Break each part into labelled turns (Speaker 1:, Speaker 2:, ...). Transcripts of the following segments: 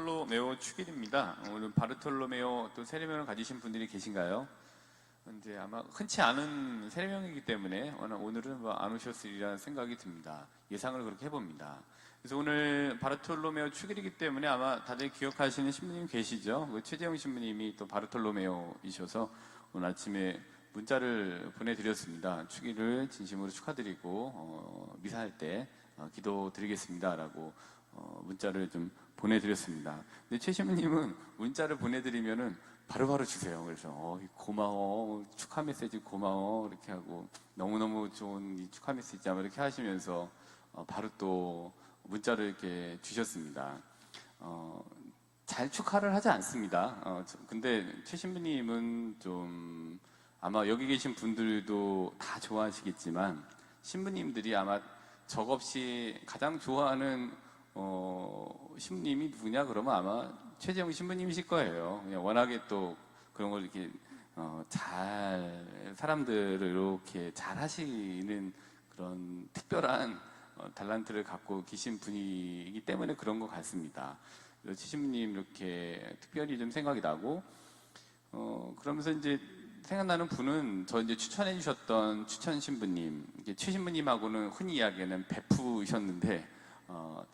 Speaker 1: 바르톨로메오 축일입니다. 오늘 바르톨로메오 또 세례명을 가지신 분들이 계신가요? 이제 아마 흔치 않은 세례명이기 때문에 오늘- 오늘은 뭐안 오셨으리라는 생각이 듭니다. 예상을 그렇게 해봅니다. 그래서 오늘 바르톨로메오 축일이기 때문에 아마 다들 기억하시는 신부님 계시죠? 그 최재형 신부님이 또 바르톨로메오이셔서 오늘 아침에 문자를 보내드렸습니다. 축일을 진심으로 축하드리고 어, 미사할 때 어, 기도드리겠습니다라고 어, 문자를 좀 보내드렸습니다. 근데 최 신부님은 문자를 보내드리면은 바로 바로 주세요. 그래서 어, 고마워 축하 메시지 고마워 이렇게 하고 너무너무 좋은 이 축하 메시지 아마 이렇게 하시면서 어, 바로 또 문자를 이렇게 주셨습니다. 어, 잘 축하를 하지 않습니다. 어, 저- 근데 최 신부님은 좀 아마 여기 계신 분들도 다 좋아하시겠지만 신부님들이 아마 적 없이 가장 좋아하는 어, 신부님이 누구냐 그러면 아마 최재형 신부님이실 거예요. 그냥 워낙에 또 그런 걸 이렇게 어, 잘 사람들을 이렇게 잘 하시는 그런 특별한 어, 달란트를 갖고 계신 분이기 때문에 그런 것 같습니다. 최신부님 이렇게 특별히 좀 생각이 나고 어, 그러면서 이제 생각나는 분은 저 이제 추천해 주셨던 추천 신부님, 최 신부님하고는 흔히 이야기하는 베프셨는데, 어,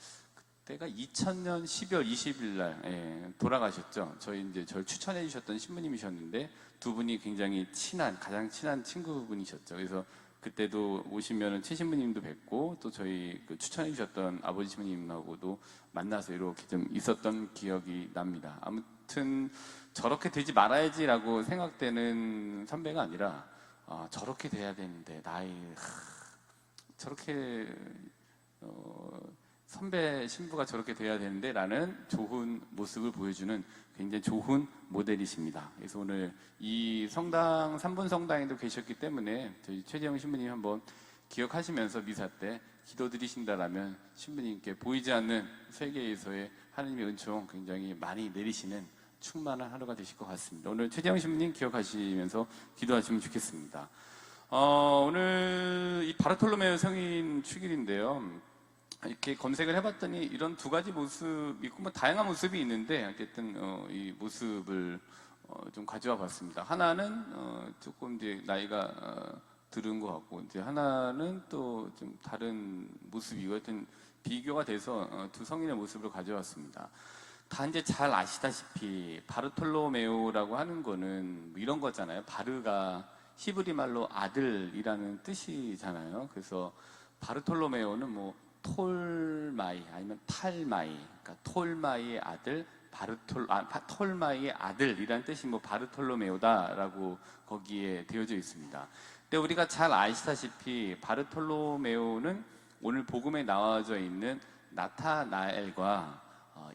Speaker 1: 그때가 2000년 12월 20일 날, 예, 돌아가셨죠. 저희 이제 저를 추천해 주셨던 신부님이셨는데, 두 분이 굉장히 친한, 가장 친한 친구분이셨죠. 그래서 그때도 오시면은 최 신부님도 뵙고, 또 저희 그 추천해 주셨던 아버지 신부님하고도 만나서 이렇게 좀 있었던 기억이 납니다. 아무튼, 저렇게 되지 말아야지라고 생각되는 선배가 아니라 아, 저렇게 돼야 되는데 나이 하, 저렇게 어, 선배 신부가 저렇게 돼야 되는데 라는 좋은 모습을 보여주는 굉장히 좋은 모델이십니다. 그래서 오늘 이 성당 3분 성당에도 계셨기 때문에 저희 최재형 신부님 한번 기억하시면서 미사 때 기도드리신다라면 신부님께 보이지 않는 세계에서의 하나님의 은총 굉장히 많이 내리시는 충만한 하루가 되실 것 같습니다. 오늘 최재형 신부님 기억하시면서 기도하시면 좋겠습니다. 어, 오늘 이 바르톨로메오 성인 축일인데요. 이렇게 검색을 해봤더니 이런 두 가지 모습 있고 뭐 다양한 모습이 있는데 어쨌든 어, 이 모습을 어, 좀 가져와 봤습니다. 하나는 어, 조금 이제 나이가 어, 들은 것 같고 이제 하나는 또 좀 다른 모습이고 하여튼 비교가 돼서 어, 두 성인의 모습을 가져왔습니다. 다 이제 잘 아시다시피 바르톨로메오라고 하는 거는 뭐 이런 거잖아요. 바르가 히브리 말로 아들이라는 뜻이잖아요. 그래서 바르톨로메오는 뭐 톨마이 아니면 탈마이, 그러니까 톨마이의 아들 바르톨 아 바- 톨마이의 아들이라는 뜻이 뭐 바르톨로메오다라고 거기에 되어져 있습니다. 근데 우리가 잘 아시다시피 바르톨로메오는 오늘 복음에 나와져 있는 나타나엘과 어,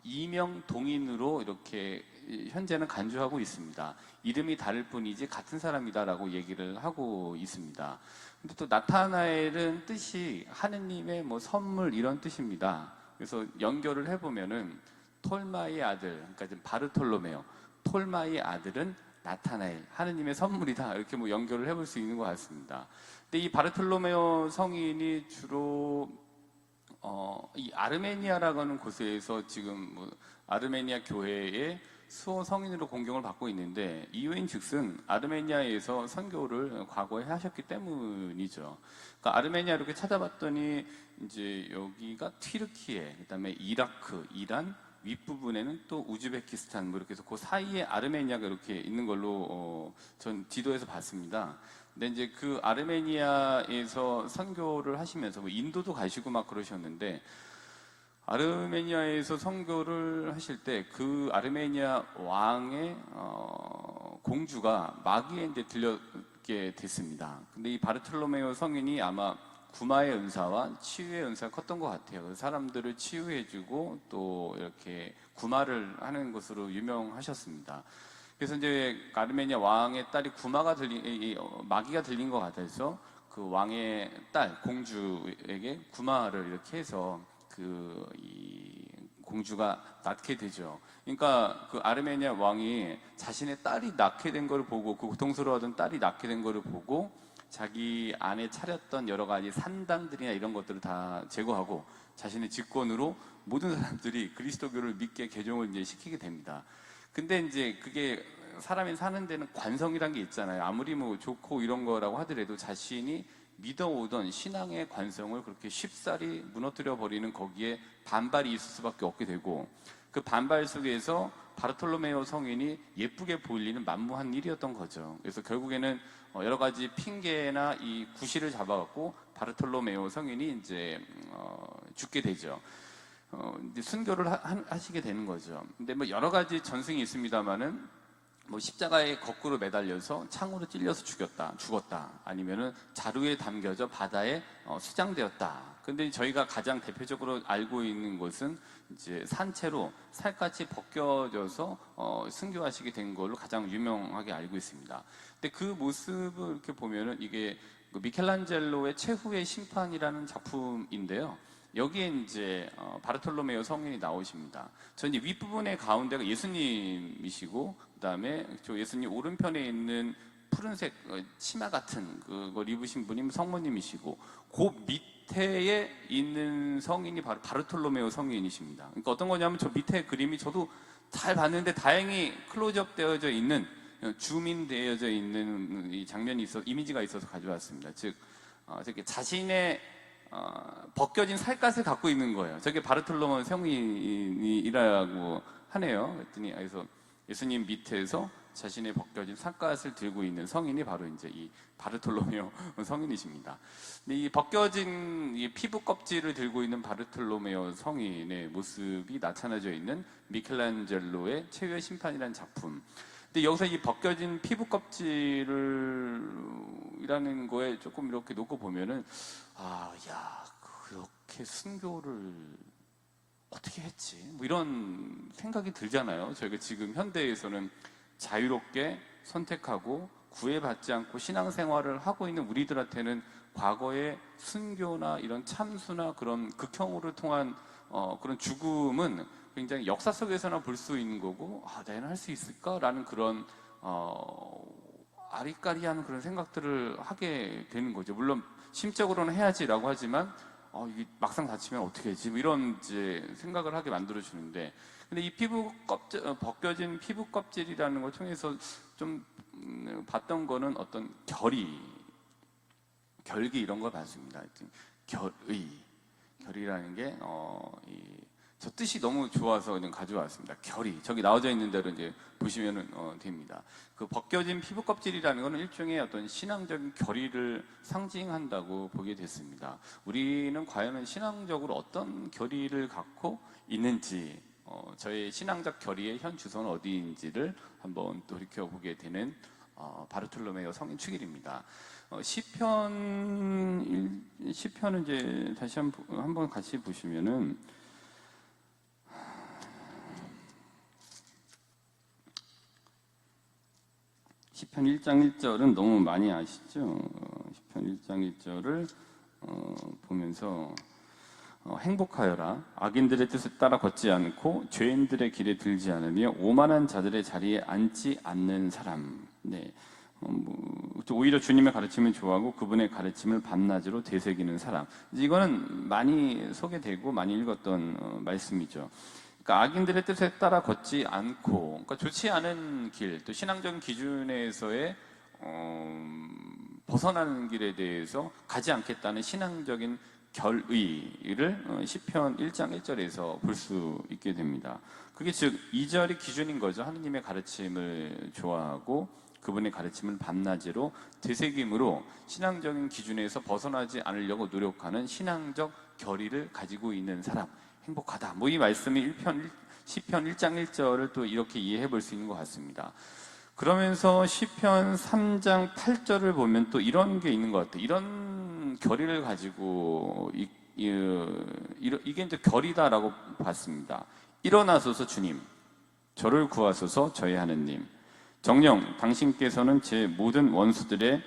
Speaker 1: 이명 동인으로 이렇게 현재는 간주하고 있습니다. 이름이 다를 뿐이지 같은 사람이다라고 얘기를 하고 있습니다. 근데 또 나타나엘은 뜻이 하느님의 뭐 선물 이런 뜻입니다. 그래서 연결을 해보면은 톨마의 아들, 그러니까 지금 바르톨로메오, 톨마의 아들은 나타나엘, 하느님의 선물이다. 이렇게 뭐 연결을 해볼 수 있는 것 같습니다. 근데 이 바르톨로메오 성인이 주로 어, 이 아르메니아라고 하는 곳에서 지금 뭐 아르메니아 교회의 수호 성인으로 공경을 받고 있는데 이유인 즉슨 아르메니아에서 선교를 과거에 하셨기 때문이죠. 그러니까 아르메니아 이렇게 찾아봤더니 이제 여기가 튀르키예, 그다음에 이라크, 이란 윗부분에는 또 우즈베키스탄 뭐 이렇게 해서 그 사이에 아르메니아가 이렇게 있는 걸로 어, 전 지도에서 봤습니다. 근데 이제 그 아르메니아에서 선교를 하시면서 뭐 인도도 가시고 막 그러셨는데 아르메니아에서 선교를 하실 때 그 아르메니아 왕의 어, 공주가 마귀에 이제 들렸게 됐습니다. 근데 이 바르톨로메오 성인이 아마 구마의 은사와 치유의 은사가 컸던 것 같아요. 사람들을 치유해주고 또 이렇게 구마를 하는 것으로 유명하셨습니다. 그래서 이제 아르메니아 왕의 딸이 구마가 들린, 어, 마귀가 들린 것 같아서 그 왕의 딸 공주에게 구마를 이렇게 해서 그 이 공주가 낳게 되죠. 그러니까 그 아르메니아 왕이 자신의 딸이 낳게 된 것을 보고 그 고통스러워하던 딸이 낳게 된 것을 보고 자기 안에 차렸던 여러 가지 산당들이나 이런 것들을 다 제거하고 자신의 직권으로 모든 사람들이 그리스도교를 믿게 개종을 이제 시키게 됩니다. 근데 이제 그게 사람이 사는 데는 관성이란 게 있잖아요. 아무리 뭐 좋고 이런 거라고 하더라도 자신이 믿어오던 신앙의 관성을 그렇게 쉽사리 무너뜨려 버리는 거기에 반발이 있을 수밖에 없게 되고 그 반발 속에서 바르톨로메오 성인이 예쁘게 보이는 만무한 일이었던 거죠. 그래서 결국에는 어, 여러 가지 핑계나 이 구실을 잡아갖고 바르톨로메오 성인이 이제 어, 죽게 되죠. 어, 이제 순교를 하, 하시게 되는 거죠. 근데 뭐 여러 가지 전승이 있습니다만은 뭐 십자가에 거꾸로 매달려서 창으로 찔려서 죽였다, 죽었다, 아니면은 자루에 담겨져 바다에 어, 수장되었다. 근데 저희가 가장 대표적으로 알고 있는 것은 이제 산채로 살갗이 벗겨져서 어, 승교하시게 된 걸로 가장 유명하게 알고 있습니다. 근데 그 모습을 이렇게 보면은 이게 그 미켈란젤로의 최후의 심판이라는 작품인데요. 여기에 이제 어, 바르톨로메오 성인이 나오십니다. 저 이제 윗부분의 가운데가 예수님이시고 그다음에 저 예수님 오른편에 있는 푸른색 어, 치마 같은 그걸 입으신 분이 성모님이시고 그 밑에에 있는 성인이 바로 바르톨로메오 성인이십니다. 그러니까 어떤 거냐면 저 밑에 그림이 저도 잘 봤는데 다행히 클로즈업 되어져 있는 어, 줌인 되어져 있는 이 장면이 있어 이미지가 있어서 가져왔습니다. 즉 어, 자신의 어, 벗겨진 살갗을 갖고 있는 거예요. 저게 바르톨로메오 성인이라고 하네요. 그랬더니 그래서 예수님 밑에서 자신의 벗겨진 살갗을 들고 있는 성인이 바로 이제 이 바르톨로메오 성인이십니다. 근데 이 벗겨진 이 피부 껍질을 들고 있는 바르톨로메오 성인의 모습이 나타나져 있는 미켈란젤로의 최후의 심판이라는 작품. 근데 여기서 이 벗겨진 피부 껍질을 이라는 거에 조금 이렇게 놓고 보면은 아, 야, 그렇게 순교를 어떻게 했지? 뭐 이런 생각이 들잖아요. 저희가 지금 현대에서는 자유롭게 선택하고 구애받지 않고 신앙생활을 하고 있는 우리들한테는 과거의 순교나 이런 참수나 그런 극형으로 통한 어, 그런 죽음은 굉장히 역사 속에서나 볼 수 있는 거고 아, 내는 할 수 있을까라는 그런 어, 아리까리한 그런 생각들을 하게 되는 거죠. 물론 심적으로는 해야지라고 하지만 어, 이게 막상 다치면 어떻게 하지? 뭐 이런 이제 생각을 하게 만들어 주는데, 근데 이 피부 껍질 어, 벗겨진 피부 껍질이라는 걸 통해서 좀 음, 봤던 거는 어떤 결이, 결기 이런 걸 봤습니다. 결의, 결이라는 게 어, 이, 저 뜻이 너무 좋아서 그냥 가져왔습니다. 결이 저기 나와져 있는 대로 이제 보시면 어, 됩니다. 그 벗겨진 피부 껍질이라는 것은 일종의 어떤 신앙적인 결의를 상징한다고 보게 됐습니다. 우리는 과연 신앙적으로 어떤 결의를 갖고 있는지 어, 저의 신앙적 결의의 현 주소는 어디인지를 한번 돌이켜 보게 되는 어, 바르톨로메오 성인 축일입니다. 어, 시편 시편은 이제 다시 한번, 같이 보시면은. 시편 1장 1절은 너무 많이 아시죠? 어, 시편 1장 1절을 어, 보면서 어, 행복하여라 악인들의 뜻에 따라 걷지 않고 죄인들의 길에 들지 않으며 오만한 자들의 자리에 앉지 않는 사람. 네. 어, 뭐, 오히려 주님의 가르침을 좋아하고 그분의 가르침을 밤낮으로 되새기는 사람. 이거는 많이 소개되고 많이 읽었던 어, 말씀이죠. 그러니까 악인들의 뜻에 따라 걷지 않고, 그러니까 좋지 않은 길, 또 신앙적인 기준에서의 어, 벗어나는 길에 대해서 가지 않겠다는 신앙적인 결의를 어, 시편 1장 1절에서 볼 수 있게 됩니다. 그게 즉 2절이 기준인 거죠. 하느님의 가르침을 좋아하고 그분의 가르침을 밤낮으로 되새김으로 신앙적인 기준에서 벗어나지 않으려고 노력하는 신앙적 결의를 가지고 있는 사람. 행복하다. 뭐 이 말씀이 1편, 10편 1장 1절을 또 이렇게 이해해 볼 수 있는 것 같습니다. 그러면서 10편 3장 8절을 보면 또 이런 게 있는 것 같아요. 이런 결의를 가지고 이, 이, 이게 이제 결이다라고 봤습니다. 일어나소서 주님, 저를 구하소서 저의 하느님. 정령 당신께서는 제 모든 원수들의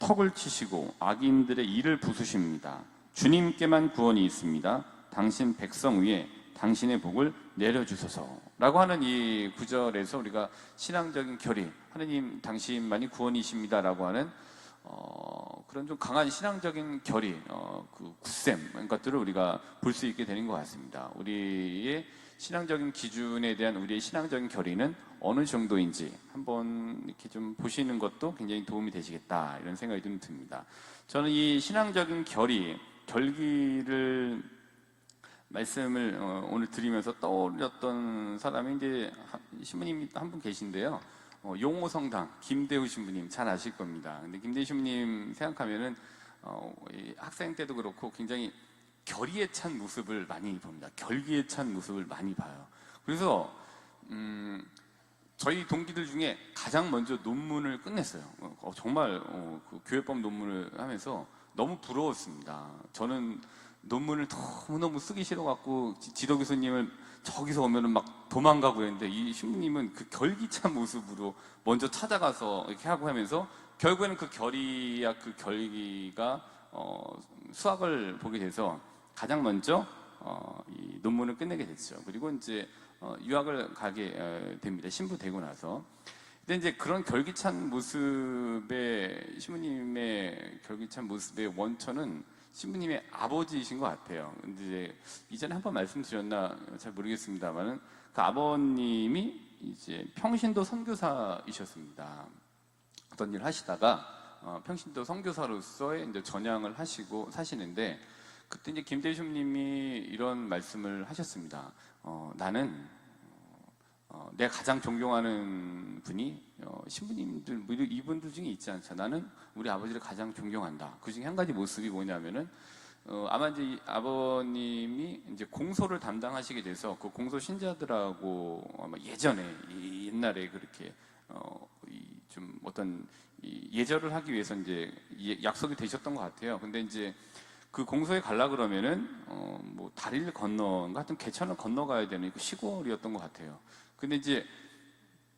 Speaker 1: 턱을 치시고 악인들의 이를 부수십니다. 주님께만 구원이 있습니다. 당신 백성 위에 당신의 복을 내려주소서라고 하는 이 구절에서 우리가 신앙적인 결의, 하느님 당신만이 구원이십니다라고 하는 어, 그런 좀 강한 신앙적인 결의, 어, 그 굳셈 것들을 우리가 볼 수 있게 되는 것 같습니다. 우리의 신앙적인 기준에 대한 우리의 신앙적인 결의는 어느 정도인지 한번 이렇게 좀 보시는 것도 굉장히 도움이 되시겠다 이런 생각이 좀 듭니다. 저는 이 신앙적인 결의, 결기를 말씀을 어, 오늘 드리면서 떠올렸던 사람이 이제 한- 신부님이 한 분 계신데요. 어, 용호성당 김대우 신부님 잘 아실 겁니다. 근데 김대우 신부님 생각하면은 어, 이 학생 때도 그렇고 굉장히 결의에 찬 모습을 많이 봅니다. 결기에 찬 모습을 많이 봐요. 그래서 음, 저희 동기들 중에 가장 먼저 논문을 끝냈어요. 어, 정말 어, 그 교회법 논문을 하면서 너무 부러웠습니다. 저는 논문을 너무너무 쓰기 싫어갖고 지- 지도 교수님을 저기서 오면은 막 도망가고 했는데 이 신부님은 그 결기찬 모습으로 먼저 찾아가서 이렇게 하고 하면서 결국에는 그 결의야 그 결기가 어, 수학을 보게 돼서 가장 먼저 어, 이 논문을 끝내게 됐죠. 그리고 이제 어, 유학을 가게 어, 됩니다. 신부 되고 나서. 근데 이제 그런 결기찬 모습의 신부님의 결기찬 모습의 원천은 신부님의 아버지이신 것 같아요. 근데 이제 이전에 한 번 말씀드렸나 잘 모르겠습니다만은 그 아버님이 이제 평신도 선교사이셨습니다. 어떤 일을 하시다가 어, 평신도 선교사로서의 이제 전향을 하시고 사시는데 그때 이제 김대중님이 이런 말씀을 하셨습니다. 어, 나는 어, 내가 가장 존경하는 분이 어, 신부님들 뭐 이분들 중에 있지 않죠. 나는 우리 아버지를 가장 존경한다. 그 중에 한 가지 모습이 뭐냐면은 어, 아마 이제 이 아버님이 이제 공소를 담당하시게 돼서 그 공소 신자들하고 아마 예전에 이 옛날에 그렇게 어, 이좀 어떤 이 예절을 하기 위해서 이제 예- 약속이 되셨던 것 같아요. 근데 이제 그 공소에 갈라 그러면은 어, 뭐 다리를 건너 같은 개천을 건너가야 되는 그 시골이었던 것 같아요. 근데 이제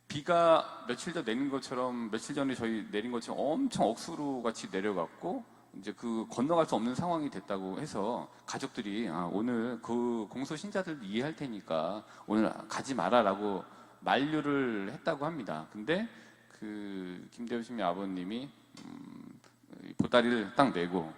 Speaker 1: 비가 며칠 전 내린 것처럼 며칠 전에 저희 내린 것처럼 엄청 억수로 같이 내려갔고 이제 그 건너갈 수 없는 상황이 됐다고 해서 가족들이 아, 오늘 그 공소 신자들 이해할 테니까 오늘 가지 마라라고 만류를 했다고 합니다. 근데 그 김대우 씨의 아버님이 음, 이 보따리를 딱 내고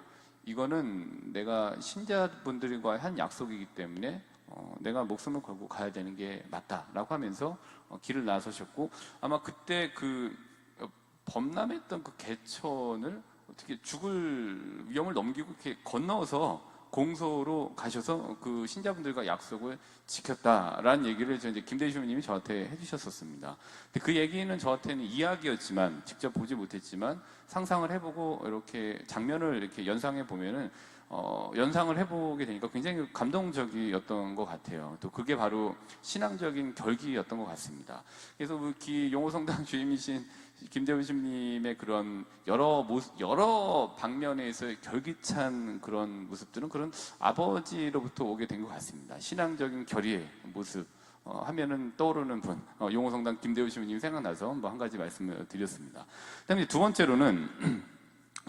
Speaker 1: 이거는 내가 신자분들과 한 약속이기 때문에 어, 내가 목숨을 걸고 가야 되는 게 맞다라고 하면서 어, 길을 나서셨고 아마 그때 그 어, 범람했던 그 개천을 어떻게 죽을 위험을 넘기고 이렇게 건너서 공소로 가셔서 그 신자분들과 약속을 지켰다라는 얘기를 저 이제 김대주님이 저한테 해주셨었습니다. 근데 그 얘기는 저한테는 이야기였지만 직접 보지 못했지만 상상을 해보고 이렇게 장면을 이렇게 연상해 보면은 어, 연상을 해보게 되니까 굉장히 감동적이었던 것 같아요. 또 그게 바로 신앙적인 결기였던 것 같습니다. 그래서 그 기- 용호성당 주임이신 김대훈 신님의 그런 여러 모습, 여러 방면에서의 결기찬 그런 모습들은 그런 아버지로부터 오게 된 것 같습니다. 신앙적인 결의의 모습. 어, 하면은 떠오르는 분, 어, 용호성당 김대훈 신님 생각나서 뭐 한 가지 말씀을 드렸습니다. 그다음에 두 번째로는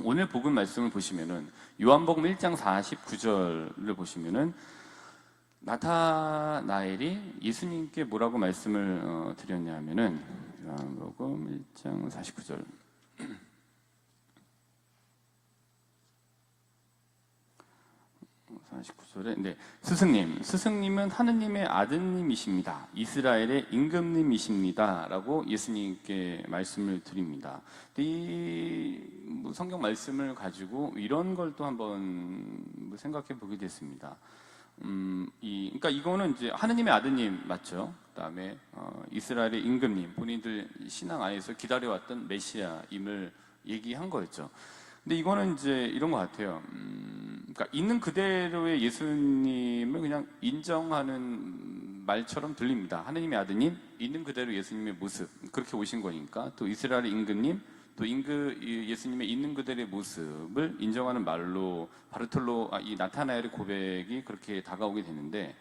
Speaker 1: 오늘 복음 말씀을 보시면은 요한복음 1장 49절을 보시면은 나타나엘이 예수님께 뭐라고 말씀을 어, 드렸냐면은 요한복음 1장 49절 49절에 네. 스승님, 스승님은 하느님의 아드님이십니다. 이스라엘의 임금님이십니다라고 예수님께 말씀을 드립니다. 이뭐 성경 말씀을 가지고 이런 걸 또 한번 뭐 생각해 보게 됐습니다. 음, 이, 그러니까 이거는 이제 하느님의 아드님 맞죠? 그다음에 어, 이스라엘의 임금님 본인들 신앙 안에서 기다려왔던 메시아임을 얘기한 거였죠. 근데 이거는 이제 이런 것 같아요. 음, 그러니까 있는 그대로의 예수님을 그냥 인정하는 말처럼 들립니다. 하느님의 아드님, 있는 그대로 예수님의 모습 그렇게 오신 거니까 또 이스라엘의 임금님, 또이 예수님의 있는 그대로의 모습을 인정하는 말로 바르톨로 아, 이 나타나엘의 고백이 그렇게 다가오게 되는데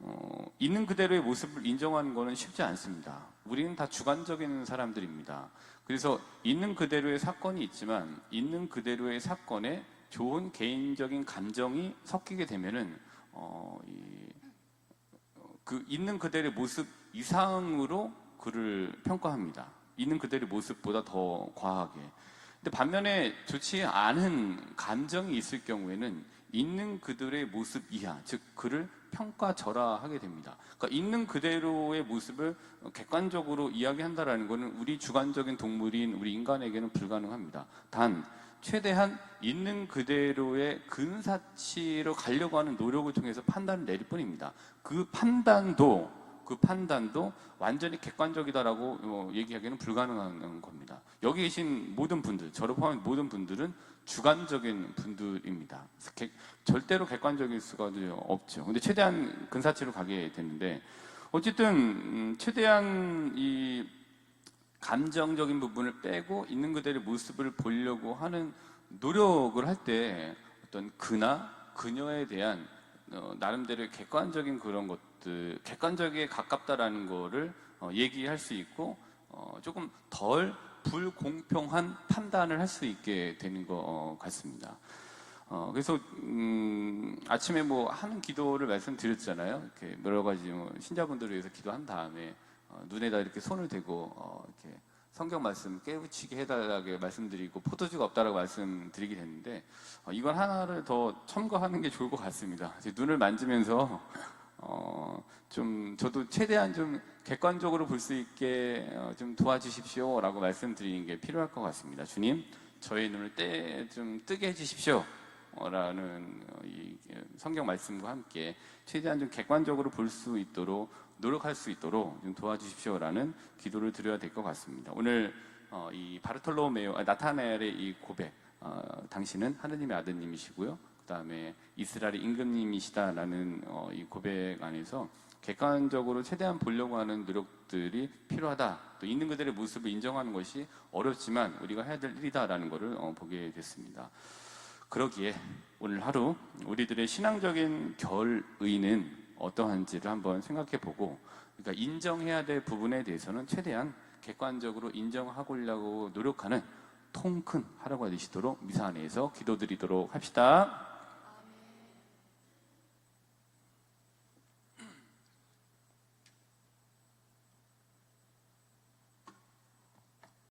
Speaker 1: 어, 있는 그대로의 모습을 인정하는 것은 쉽지 않습니다. 우리는 다 주관적인 사람들입니다. 그래서 있는 그대로의 사건이 있지만 있는 그대로의 사건에 좋은 개인적인 감정이 섞이게 되면은 어, 이, 어, 그 있는 그대로의 모습 이상으로 그를 평가합니다. 있는 그대로의 모습보다 더 과하게. 근데 반면에 좋지 않은 감정이 있을 경우에는 있는 그들의 모습 이하, 즉 그를 평가절하하게 됩니다. 그러니까 있는 그대로의 모습을 객관적으로 이야기한다라는 것은 우리 주관적인 동물인 우리 인간에게는 불가능합니다. 단 최대한 있는 그대로의 근사치로 가려고 하는 노력을 통해서 판단을 내릴 뿐입니다. 그 판단도 그 판단도 완전히 객관적이다라고 어, 얘기하기는 불가능한 겁니다. 여기 계신 모든 분들, 저를 포함한 모든 분들은 주관적인 분들입니다. 객- 절대로 객관적일 수가 없죠. 근데 최대한 근사치로 가게 되는데 어쨌든 음, 최대한 이 감정적인 부분을 빼고 있는 그대로의 모습을 보려고 하는 노력을 할 때 어떤 그나 그녀에 대한 어, 나름대로의 객관적인 그런 것들, 객관적에 가깝다라는 거를 어, 얘기할 수 있고 어, 조금 덜 불공평한 판단을 할 수 있게 되는 것 어, 같습니다. 어, 그래서 음, 아침에 뭐 하는 기도를 말씀드렸잖아요. 이렇게 여러 가지 뭐 신자분들을 위해서 기도한 다음에 어, 눈에다 이렇게 손을 대고 어, 이렇게 성경 말씀 깨우치게 해달라고 말씀드리고 포도주가 없다라고 말씀드리게 됐는데 어, 이건 하나를 더 첨가하는 게 좋을 것 같습니다. 눈을 만지면서 어, 좀 저도 최대한 좀 객관적으로 볼 수 있게 어, 좀 도와주십시오라고 말씀드리는 게 필요할 것 같습니다. 주님, 저의 눈을 떼, 좀 뜨게 해주십시오. 어, 라는 어, 이 성경 말씀과 함께 최대한 좀 객관적으로 볼 수 있도록 노력할 수 있도록 좀 도와주십시오라는 기도를 드려야 될 것 같습니다. 오늘 어, 이 바르톨로메오 아, 나타나엘의 이 고백, 어, 당신은 하느님의 아드님이시고요. 그 다음에 이스라엘의 임금님이시다라는 어, 이 고백 안에서 객관적으로 최대한 보려고 하는 노력들이 필요하다. 또 있는 그들의 모습을 인정하는 것이 어렵지만 우리가 해야 될 일이다라는 것을 어, 보게 됐습니다. 그러기에 오늘 하루 우리들의 신앙적인 결의는 어떠한지를 한번 생각해 보고 그러니까 인정해야 될 부분에 대해서는 최대한 객관적으로 인정하려고 노력하는 통큰 하루가 되시도록 미사 안에서 기도드리도록 합시다.